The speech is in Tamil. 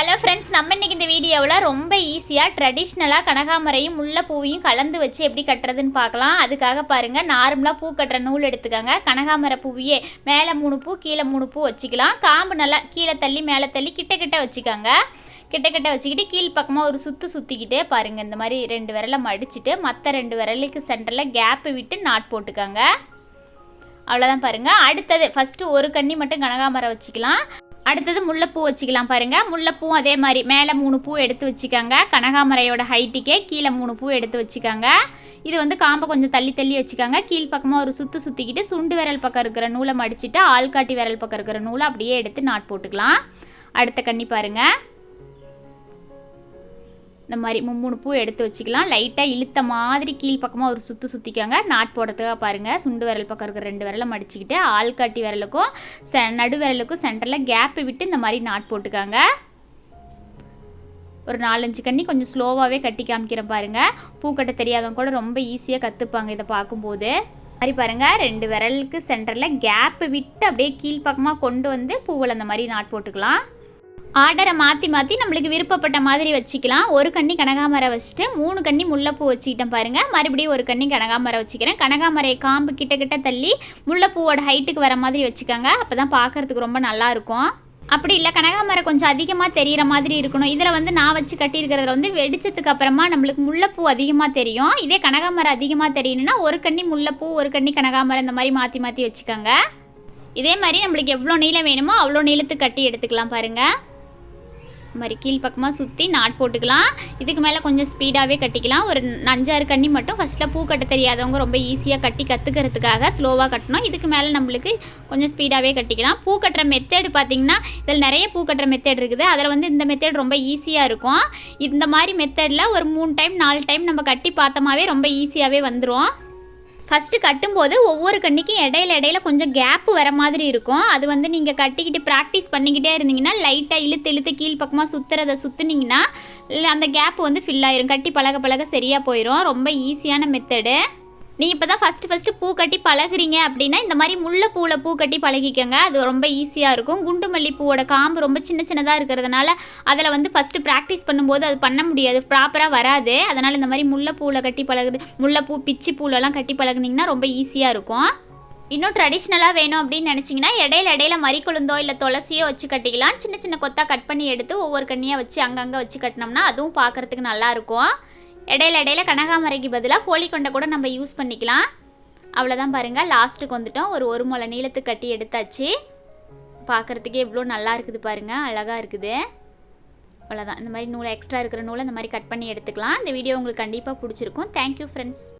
ஹலோ ஃப்ரெண்ட்ஸ் நம்ம இன்னைக்கு இந்த வீடியோவில் ரொம்ப ஈஸியாக ட்ரெடிஷ்னலாக கனகாமரையும் முல்லைப்பூவையும் கலந்து வச்சு எப்படி கட்டுறதுன்னு பார்க்கலாம். அதுக்காக பாருங்கள் நார்மலாக பூ கட்டுற நூல் எடுத்துக்கோங்க. கனகாமரை பூவையே மேலே மூணு பூ கீழே மூணு பூ வச்சுக்கலாம். காம்பு நல்லா கீழே தள்ளி மேலே தள்ளி கிட்ட கிட்ட வச்சுக்கோங்க. கிட்ட கிட்ட வச்சுக்கிட்டு கீழ் பக்கமாக ஒரு சுற்று சுற்றிக்கிட்டே பாருங்கள் இந்த மாதிரி ரெண்டு விரலை மடிச்சுட்டு மற்ற ரெண்டு விரலுக்கு சென்டரில் கேப்பு விட்டு நாட் போட்டுக்கோங்க. அவ்வளோதான் பாருங்கள் அடுத்தது ஃபஸ்ட்டு ஒரு கன்னி மட்டும் கனகாமரம் வச்சுக்கலாம். அடுத்தது முல்லைப்பூ வச்சுக்கலாம் பாருங்கள் முல்லைப்பூவும் அதே மாதிரி மேலே மூணு பூ எடுத்து வச்சுக்கோங்க. கனகாமரையோட ஹைட்டுக்கே கீழே மூணு பூ எடுத்து வச்சுக்கோங்க. இது வந்து காம்பை கொஞ்சம் தள்ளி தள்ளி வச்சுக்கோங்க. கீழ் பக்கமாக ஒரு சுற்று சுற்றிக்கிட்டு சுண்டு விரல் பக்கம் இருக்கிற நூலை மடிச்சுட்டு ஆள்காட்டி விரல் பக்கம் இருக்கிற நூலை அப்படியே எடுத்து நாட் போட்டுக்கலாம். அடுத்த கண்ணி பாருங்கள் இந்த மாதிரி மூணு பூ எடுத்து வச்சுக்கலாம். லைட்டாக இழுத்த மாதிரி கீழ் பக்கமாக ஒரு சுற்று சுற்றிக்கோங்க நாட் போடுறதுக்காக பாருங்கள் சுண்டு விரல் பக்கம் இருக்கிற ரெண்டு விரலை மடிச்சுக்கிட்டு ஆள்காட்டி விரலுக்கும் செ நடு விரலுக்கும் சென்டரில் கேப்பு விட்டு இந்த மாதிரி நாட் போட்டுக்காங்க. ஒரு நாலஞ்சு கண்ணி கொஞ்சம் ஸ்லோவாகவே கட்டி காமிக்கிறேன் பாருங்கள் பூக்கட்ட தெரியாதவங்க கூட ரொம்ப ஈஸியாக கற்றுப்பாங்க இதை பார்க்கும்போது. மாதிரி பாருங்கள் ரெண்டு விரலுக்கு சென்டரில் கேப்பு விட்டு அப்படியே கீழ்ப்பக்கமாக கொண்டு வந்து பூவில் அந்த மாதிரி நாட் போட்டுக்கலாம். ஆர்டரை மாற்றி மாற்றி நம்மளுக்கு விருப்பப்பட்ட மாதிரி வச்சுக்கலாம். ஒரு கண்ணி கனகாமரம் வச்சுட்டு மூணு கண்ணி முல்லைப்பூ வச்சுக்கிட்டேன் பாருங்கள் மறுபடியும் ஒரு கண்ணி கனகாமரம் வச்சுக்கிறேன். கனகாமரை காம்பு கிட்ட கிட்ட தள்ளி முல்லைப்பூவோட ஹைட்டுக்கு வர மாதிரி வச்சுக்கோங்க. அப்போ தான் பார்க்குறதுக்கு ரொம்ப நல்லாயிருக்கும் அப்படி இல்லை கனகாமரம் கொஞ்சம் அதிகமாக தெரிகிற மாதிரி இருக்கணும். இதில் வந்து நான் வச்சு கட்டியிருக்கிறதுல வந்து வெடிச்சதுக்கு அப்புறமா நம்மளுக்கு முல்லைப்பூ அதிகமாக தெரியும். இதே கனகாமரம் அதிகமாக தெரியணும்னா ஒரு கண்ணி முல்லைப்பூ ஒரு கண்ணி கனகாமரம் இந்த மாதிரி மாற்றி மாற்றி வச்சுக்கோங்க. இதே மாதிரி நம்மளுக்கு எவ்வளோ நீளம் வேணுமோ அவ்வளோ நீளத்துக்கு கட்டி எடுத்துக்கலாம் பாருங்கள் இந்த மாதிரி கீழ்ப்பக்கமாக சுற்றி நாட் போட்டுக்கலாம். இதுக்கு மேலே கொஞ்சம் ஸ்பீடாகவே கட்டிக்கலாம். ஒரு அஞ்சாறு கண்ணி மட்டும் ஃபஸ்ட்டில் பூ கட்ட தெரியாதவங்க ரொம்ப ஈஸியாக கட்டி கற்றுக்கிறதுக்காக ஸ்லோவாக கட்டணும். இதுக்கு மேலே நம்மளுக்கு கொஞ்சம் ஸ்பீடாகவே கட்டிக்கலாம். பூ கட்டுற மெத்தேடு பார்த்திங்கன்னா இதில் நிறைய பூ கட்டுற மெத்தேட் இருக்குது. அதில் வந்து இந்த மெத்தேட் ரொம்ப ஈஸியாக இருக்கும். இந்த மாதிரி மெத்தடில் ஒரு மூணு டைம் நாலு டைம் நம்ம கட்டி பார்த்தோமாவே ரொம்ப ஈஸியாகவே வந்துடும் ஃபஸ்ட்டு கட்டும்போது ஒவ்வொரு கண்ணிக்கும் இடையில இடையில கொஞ்சம் கேப்பு வர மாதிரி இருக்கும். அது வந்து நீங்கள் கட்டிக்கிட்டு ப்ராக்டிஸ் பண்ணிக்கிட்டே இருந்தீங்கன்னா லைட்டாக இழுத்து இழுத்து கீழ் பக்கமாக சுற்றுறதை சுற்றுனீங்கன்னா அந்த கேப்பு வந்து ஃபில் ஆயிரும். கட்டி பழக பழக சரியாக போயிடும் ரொம்ப ஈஸியான மெத்தடு நீங்கள் இப்போ தான் ஃபஸ்ட்டு ஃபஸ்ட்டு பூ கட்டி பழகுறீங்க அப்படின்னா இந்த மாதிரி முல்லை பூவில் பூ கட்டி பழகிக்கோங்க. அது ரொம்ப ஈஸியாக இருக்கும். குண்டு மல்லி பூவோட காம்பு ரொம்ப சின்ன சின்னதாக இருக்கிறதுனால அதில் வந்து ஃபஸ்ட்டு ப்ராக்டிஸ் பண்ணும்போது அது பண்ண முடியாது. ப்ராப்பராக வராது. அதனால் இந்த மாதிரி முல்லை பூவில் கட்டி பழகுது முல்லைப்பூ பிச்சி பூலெல்லாம் கட்டி பழகுனிங்கன்னா ரொம்ப ஈஸியாக இருக்கும். இன்னும் ட்ரெடிஷ்னலாக வேணும் அப்படின்னு நினச்சிங்கன்னா இடையில இடையில மறிக்குழுந்தோ இல்லை துளசியோ வச்சு கட்டிக்கலாம். சின்ன சின்ன கொத்தாக கட் பண்ணி எடுத்து ஒவ்வொரு கண்ணியாக வச்சு அங்கங்கே வச்சு கட்டினோம்னா அதுவும் பார்க்குறதுக்கு நல்லாயிருக்கும் இடையில இடையில கனகாமரைக்கு பதிலாக கோழிக்கொண்டை கூட நம்ம யூஸ் பண்ணிக்கலாம். அவ்வளோதான் பாருங்கள் லாஸ்ட்டுக்கு வந்துட்டோம். ஒரு ஒரு முளை நீளத்துக்கு கட்டி எடுத்தாச்சு. பார்க்குறதுக்கே எவ்வளோ நல்லா இருக்குது பாருங்கள் அழகாக இருக்குது. அவ்வளோதான் இந்த மாதிரி நூலை எக்ஸ்ட்ரா இருக்கிற நூலை இந்த மாதிரி கட் பண்ணி எடுத்துக்கலாம். இந்த வீடியோ உங்களுக்கு கண்டிப்பாக பிடிச்சிருக்கும். Thank you friends